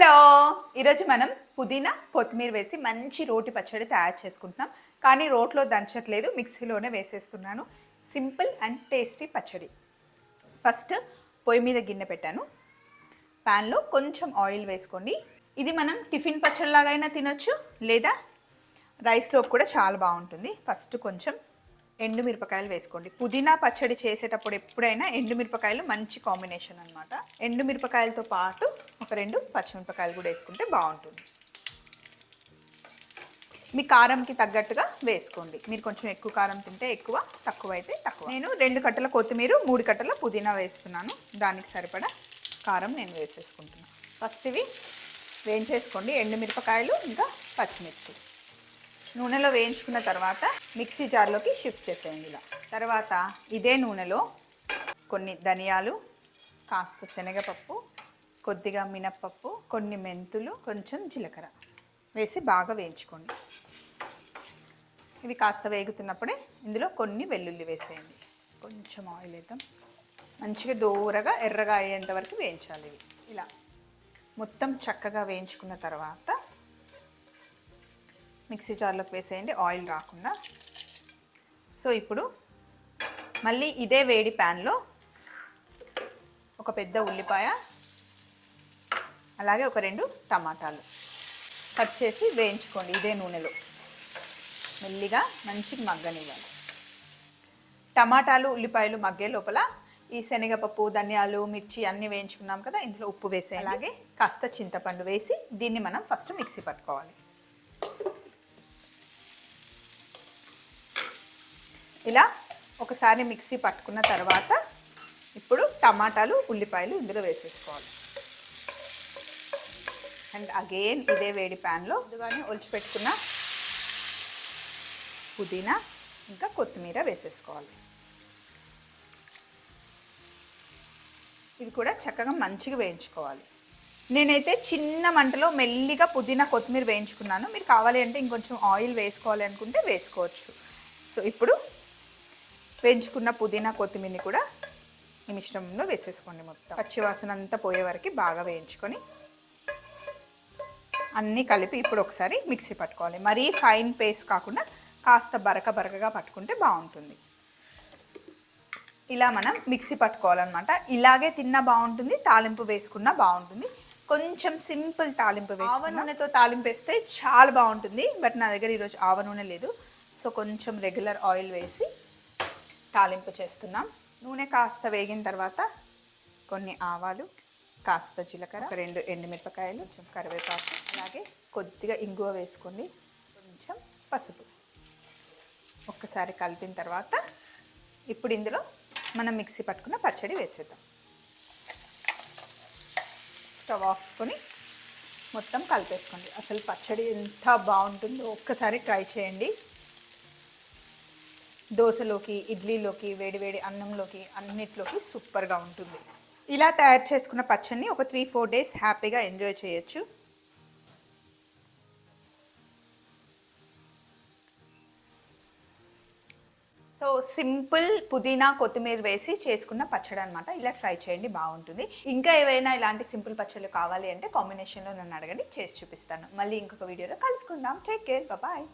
Hello. ఈరోజు మనం పుదీనా కొత్తిమీర వేసి మంచి రోటి పచ్చడి తయారు చేసుకుంటున్నాం. కానీ రోట్లో దంచట్లేదు మిక్సీలోనే వేసేస్తున్నాను. సింపుల్ అండ్ టేస్టీ పచ్చడి. ఫస్ట్ పొయ్యి మీద గిన్నె పెట్టాను. ప్యాన్లో కొంచెం ఆయిల్ వేసుకోండి. ఇది మనం టిఫిన్ పచ్చడిలాగైనా తినొచ్చు లేదా రైస్లో కూడా చాలా బాగుంటుంది. ఫస్ట్ కొంచెం ఎండు మిరపకాయలు వేసుకోండి. పుదీనా పచ్చడి చేసేటప్పుడు ఎప్పుడైనా ఎండు మిరపకాయలు మంచి కాంబినేషన్ అనమాట ఎండు మిరపకాయలతో పాటు ఒక రెండు పచ్చిమిరపకాయలు కూడా వేసుకుంటే బాగుంటుంది. మీ కారంకి తగ్గట్టుగా వేసుకోండి. మీరు కొంచెం ఎక్కువ కారం తింటే ఎక్కువ తక్కువ అయితే తక్కువ. నేను రెండు కట్టల కొత్తిమీర మూడు కట్టల పుదీనా వేస్తున్నాను. దానికి సరిపడా కారం నేను వేసేసుకుంటున్నాను ఫస్ట్ ఇవి వేయించేసుకోండి. ఎండుమిరపకాయలు ఇంకా పచ్చిమిర్చి. నూనెలో వేయించుకున్న తర్వాత మిక్సీ జార్లోకి షిఫ్ట్ చేసేయండి ఇలా. తర్వాత ఇదే నూనెలో కొన్ని ధనియాలు కాస్త శనగపప్పు కొద్దిగా మినప్పప్పు కొన్ని మెంతులు కొంచెం జీలకర్ర వేసి బాగా వేయించుకోండి. ఇవి కాస్త వేగుతున్నప్పుడే ఇందులో కొన్ని వెల్లుల్లి వేసేయండి. కొంచెం ఆయిల్ వేద్దాం. మంచిగా దూరగా ఎర్రగా అయ్యేంత వరకు వేయించాలి ఇవి. ఇలా మొత్తం చక్కగా వేయించుకున్న తర్వాత మిక్సీ జార్లోకి వేసేయండి ఆయిల్ రాకుండా. సో ఇప్పుడు మళ్ళీ ఇదే వేడి ప్యాన్లో ఒక పెద్ద ఉల్లిపాయ అలాగే ఒక రెండు టమాటాలు కట్ చేసి వేయించుకోండి ఇదే నూనెలో. మెల్లిగా మంచిగా మగ్గనివ్వాలి. టమాటాలు ఉల్లిపాయలు మగ్గే లోపల ఈ శనగపప్పు ధనియాలు మిర్చి అన్నీ వేయించుకున్నాం కదా ఇందులో ఉప్పు వేసి అలాగే కాస్త చింతపండు వేసి దీన్ని మనం ఫస్ట్ మిక్సీ పట్టుకోవాలి. ఇలా ఒకసారి మిక్సీ పట్టుకున్న తర్వాత ఇప్పుడు టమాటాలు ఉల్లిపాయలు ఇందులో వేసేసుకోవాలి. అండ్ అగైన్ ఇదే వేడి ప్యాన్లో ముందుగానే ఒలిచిపెట్టుకున్న పుదీనా ఇంకా కొత్తిమీర వేసేసుకోవాలి. ఇది కూడా చక్కగా మంచిగా వేయించుకోవాలి. నేనైతే చిన్న మంటలో మెల్లిగా పుదీనా కొత్తిమీర వేయించుకున్నాను. మీరు కావాలి అంటే ఇంకొంచెం ఆయిల్ వేసుకోవాలి అనుకుంటే వేసుకోవచ్చు. సో ఇప్పుడు వేయించుకున్న పుదీనా కొత్తిమీరని కూడా ఈ మిశ్రమంలో వేసేసుకోండి మొత్తం. పచ్చివాసన అంతా పోయే వరకు బాగా వేయించుకొని అన్నీ కలిపి ఇప్పుడు ఒకసారి మిక్సీ పట్టుకోవాలి. మరీ ఫైన్ పేస్ట్ కాకుండా కాస్త బరక బరకగా పట్టుకుంటే బాగుంటుంది. ఇలా మనం మిక్సీ పట్టుకోవాలన్నమాట. ఇలాగే తిన్నా బాగుంటుంది తాలింపు వేసుకున్నా బాగుంటుంది. కొంచెం సింపుల్ తాలింపు ఆవ నూనెతో తాలింపు వేస్తే చాలా బాగుంటుంది. బట్ నా దగ్గర ఈరోజు ఆవ నూనె లేదు. సో కొంచెం రెగ్యులర్ ఆయిల్ వేసి తాలింపు చేస్తున్నాం. నూనె కాస్త వేగిన తర్వాత కొన్ని ఆవాలు కాస్త జీలకర్ర రెండు ఎండుమిరపకాయలు కొంచెం కరివేపాకు అలాగే కొద్దిగా ఇంగువ వేసుకోండి కొంచెం పసుపు. ఒక్కసారి కలిపిన తర్వాత ఇప్పుడు ఇందులో మనం మిక్సీ పట్టుకున్న పచ్చడి వేసేద్దాం. స్టవ్ ఆఫ్కొని మొత్తం కలిపేసుకోండి. అసలు పచ్చడి ఎంత బాగుంటుందో ఒక్కసారి ట్రై చేయండి. దోశలోకి ఇడ్లీలోకి వేడివేడి అన్నంలోకి అన్నిట్లోకి సూపర్గా ఉంటుంది. ఇలా తయారు చేసుకున్న పచ్చడిని ఒక త్రీ ఫోర్ డేస్ హ్యాపీగా ఎంజాయ్ చేయొచ్చు. సో సింపుల్ పుదీనా కొత్తిమీర వేసి చేసుకున్న పచ్చడి అనమాట ఇలా ఫ్రై చేయండి బాగుంటుంది. ఇంకా ఏవైనా ఇలాంటి సింపుల్ పచ్చళ్ళు కావాలి అంటే కాంబినేషన్లో నన్ను అడగండి చేసి చూపిస్తాను. మళ్ళీ ఇంకొక వీడియోలో కలుసుకుందాం. Take care bye